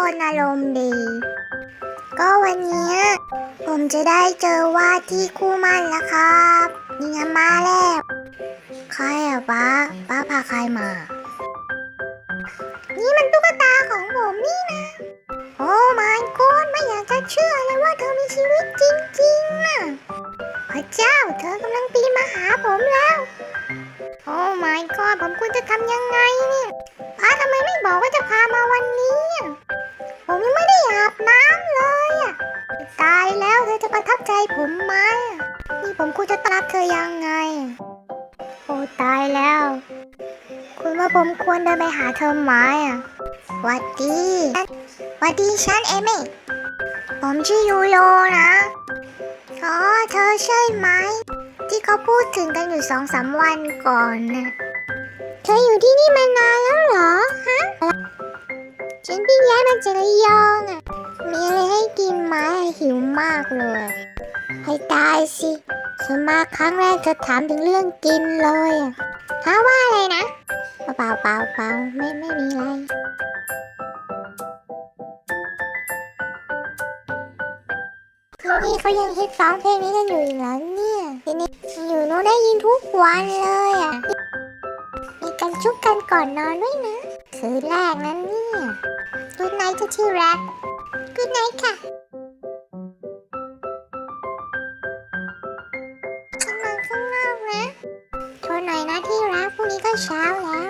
คนอารมณ์ดี ก็วันนี้ผมจะได้เจอว่าที่คู่มั่นแล้วครับนี่ไงมาแล้วใครอะป้าป้าพาใครมา นี่มันตุ๊กตาของผมนี่นะ โอ้ไม่กอนไม่อยากจะเชื่อเลยว่าเธอมีชีวิตจริงๆนะพระเจ้าเธอกำลังปีนมาหาผมแล้ว โอ้ my god ผมควรจะทำยังไงเนี่ยป้าทำไมไม่บอกว่าจะพามาวันนี้ ผมยังไม่ได้อาบน้ำเลยอะตายแล้วเธอจะประทับใจผมไหมนี่ผมควรจะตรับเธอยังไง โอ้ตายแล้ว คุณว่าผมควรเดินไปหาเธอไหมอะวัดดีวัดดีฉันเอมี่ผมชื่อยูโรนะอ๋อเธอใช่ไหม ที่เขาพูดถึงกันอยู่สองสามวันก่อนนะเธออยู่ที่นี่มานานแล้วเหรอ ฮะ ฉันเพิ่งย้ายมาจากระยองอะ มีอะไรให้กินไหมหิวมากเลย ให้ตายสิฉันมาครั้งแรกเธอถามถึงเรื่องกินเลยอะฮะว่าอะไรนะ เปล่าเปล่าเปล่าไม่ไม่มีอะไรที่นี่เขายังฮิตร้องเพลงนี้กันอยู่อีกแล้วเนี่ยทีนี้อยู่โน้นได้ยินทุกวันเลยอะมีการชุบกันก่อนนอนด้วยนะ คืนแรกนั้นเนี่ย กุดไนท์จะที่รักกุดไนท์ค่ะ ฉันนอนข้างนอกนะโทรหน่อยนะที่รักพรุ่งนี้ก็เช้าแล้ว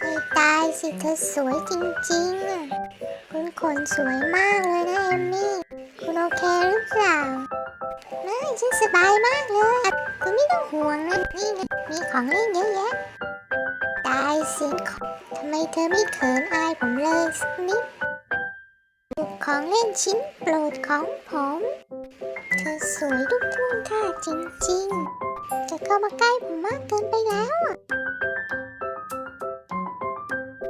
ไอ้ตายสิเธอสวยจริงๆอะคุณขนสวยมากเลยนะเอมมี่ คุณโอเคหรือเปล่าไม่ฉันสบายมากเลย คุณไม่ต้องห่วงนะนี่มีของเล่นเยอะแยะายสิทำไมเธอไม่เขินอายผมเลยสักนิดของเล่นชิ้นโปรดของผม เธอสวยทุกท่วงท่าจริงๆ จะเข้ามาใกล้ผมมากเกินไปแล้ว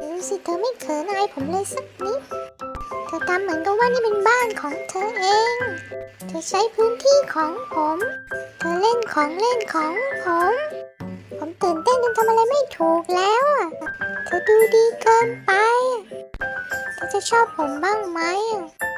ดูสิเธอไม่เขินอายผมเลยสักนิด เธอทำเหมือนกับว่านี่เป็นบ้านของเธอเอง เธอใช้พื้นที่ของผม เธอเล่นของเล่นของผม ตื่นเต้นจนทำอะไรไม่ถูกแล้วอะเธอดูดีเกินไปเธอจะชอบผมบ้างไหมอะ